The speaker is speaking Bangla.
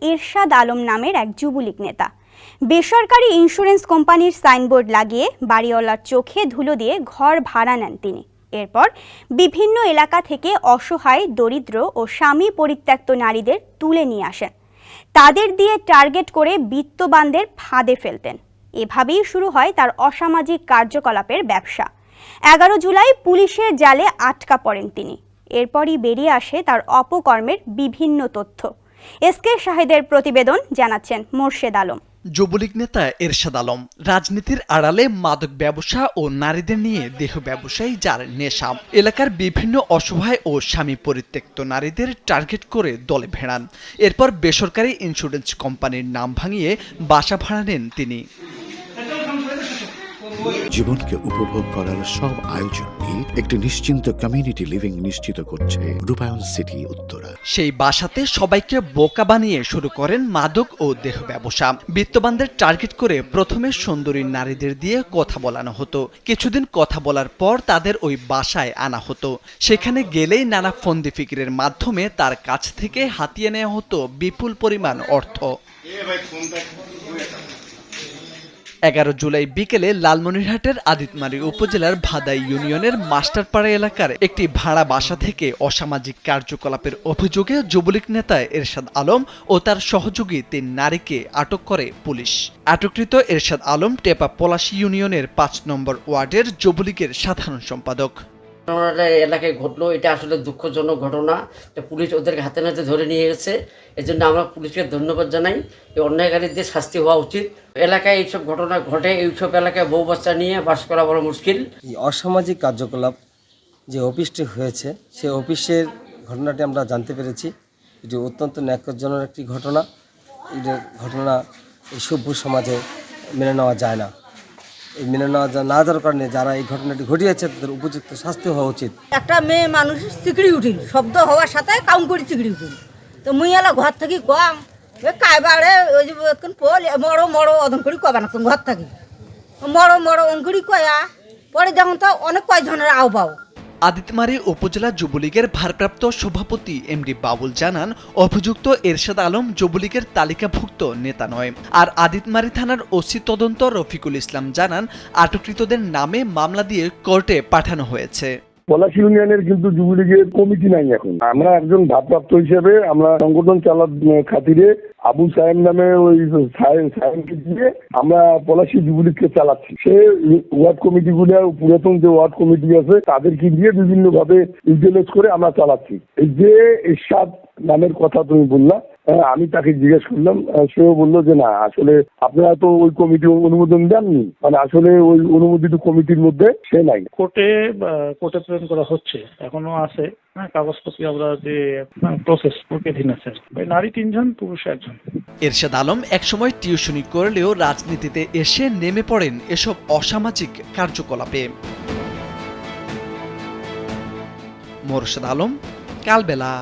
এরশাদ আলম নামের এক যুবলীগ নেতা। বেসরকারি ইন্স্যুরেন্স কোম্পানির সাইনবোর্ড লাগিয়ে বাড়িওয়ালার চোখে ধুলো দিয়ে ঘর ভাড়া নেন তিনি। এরপর বিভিন্ন এলাকা থেকে অসহায়, দরিদ্র ও স্বামী পরিত্যক্ত নারীদের তুলে নিয়ে আসেন। তাদের দিয়ে টার্গেট করে বিত্তবানদের ফাঁদে ফেলতেন। এভাবেই শুরু হয় তার অসামাজিক কার্যকলাপের ব্যবসা। এগারো জুলাই পুলিশের জালে আটকা পড়েন তিনি। এরপরই বেরিয়ে আসে তার অপকর্মের বিভিন্ন তথ্য। এসকে শাহিদের প্রতিবেদন জানাচ্ছেন মোর্শেদ আলম। যুবলীগ নেতা এরশাদ আলম, রাজনীতির আড়ালে মাদক ব্যবসা ও নারীদের নিয়ে দেহ ব্যবসায়ী যার নেশা। এলাকার বিভিন্ন অসহায় ও স্বামী পরিত্যক্ত নারীদের টার্গেট করে দলে ভেড়ান। এরপর বেসরকারি ইন্স্যুরেন্স কোম্পানির নাম ভাঙিয়ে বাসা ভাড়া নেন তিনি। জীবনকে উপভোগ করার সব আয়োজন নিয়ে একটি নিশ্চিন্ত কমিউনিটি লিভিং নিশ্চিত করছে রূপায়ণ সিটি উত্তরা। সেই বাসাতে সবাইকে বোকা বানিয়ে শুরু করেন মাদক ও দেহ ব্যবসা। বিত্তবানদের টার্গেট করে প্রথমে সুন্দরী নারীদের দিয়ে কথা বলানো হতো। কিছুদিন কথা বলার পর তাদের ওই বাসায় আনা হতো। সেখানে গেলেই নানা ফন্দি ফিকিরের মাধ্যমে তার কাছ থেকে হাতিয়ে নেওয়া হতো বিপুল পরিমাণ অর্থ। এগারো জুলাই বিকেলে লালমনিরহাটের আদিতমারি উপজেলার ভাদাই ইউনিয়নের মাস্টারপাড়া এলাকার একটি ভাড়া বাসা থেকে অসামাজিক কার্যকলাপের অভিযোগে যুবলীগ নেতা এরশাদ আলম ও তার সহযোগী তিন নারীকে আটক করে পুলিশ। আটককৃত এরশাদ আলম টেপা পলাশী ইউনিয়নের পাঁচ নম্বর ওয়ার্ডের যুবলীগের সাধারণ সম্পাদক। এলাকায় ঘটলো, এটা আসলে দুঃখজনক ঘটনা। পুলিশ ওদেরকে হাতে নাতে ধরে নিয়ে গেছে। এই জন্য আমরা পুলিশকে ধন্যবাদ জানাই। এই অন্যায়কারীদের শাস্তি হওয়া উচিত। এলাকায় এইসব ঘটনা ঘটে, এইসব এলাকায় বউ বাচ্চা নিয়ে বাস করা বড় মুশকিল। অসামাজিক কার্যকলাপ যে অফিসটি হয়েছে সেই অফিসের ঘটনাটি আমরা জানতে পেরেছি। এটি অত্যন্ত ন্যাক্যজনক একটি ঘটনা। ঘটনা এই সভ্য সমাজে মেনে নেওয়া যায় না। মেনে যা- না যাওয়ার কারণে যারা এই ঘটনাটি ঘটিয়েছে, তাদের উপযুক্ত শাস্তি হওয়া উচিত। একটা মেয়ে মানুষ চিকড়ি উঠিল, শব্দ হওয়ার সাথে কাউন করে চিকড়ি উঠিল। তো মুই এলা ঘর থাকি কম এ কাইবারে ওই যে পোল মরো মরো অদন করি কবে না ঘর থাকি। মরো মরো করি কয়া, পরে যখন তো অনেক কয়জনের আও পাও আদিতমারি উপজেলা যুবলীগের ভারপ্রাপ্ত সভাপতি এমডি বাবুল জানান, অভিযুক্ত এরশাদ আলম যুবলীগের তালিকাভুক্ত নেতা নয়। আর আদিতমারি থানার ওসি তদন্ত রফিকুল ইসলাম জানান, আটককৃতদের নামে মামলা দিয়ে কোর্টে পাঠানো হয়েছে। পলাশ ইউনিয়নের কিন্তু যুবলীগের কমিটি নাই এখন। আমরা একজন ভারপ্রাপ্ত হিসেবে আমরা সংগঠন চালার খাতিরে আবু সাহেব নামে ওই সাহেব- সাহেবকে দিয়ে আমরা পলাশী যুবলীগকে চালাচ্ছি। সে ওয়ার্ড কমিটি গুলো পুরাতন যে ওয়ার্ড কমিটি আছে, তাদেরকে দিয়ে বিভিন্ন ভাবে ইউটিলাইজ করে আমরা চালাচ্ছি। এই যে এরশাদ নামের কথা তুমি বললা আমি তাকে জিজ্ঞেস করলাম সেও বলল যে না আসলে আপনারা তো ওই কমিটি অনুমোদন দেননি। মানে আসলে ওই অনুমোদিত কমিটির মধ্যে সে নাই। কোর্টে কোর্টে প্রেরণ করা হচ্ছে এখনও আছে। হ্যাঁ কাগজপত্র আমরা যে প্রসেস প্রকৃতিন আছে। নারী তিনজন পুরুষ একজন। এরশাদ আলম একসময় টিউশনি করলেও রাজনীতিতে এসে নেমে পড়েন এসব অসামাজিক কার্যকলাপে। মোরশেদ আলম কালবেলা।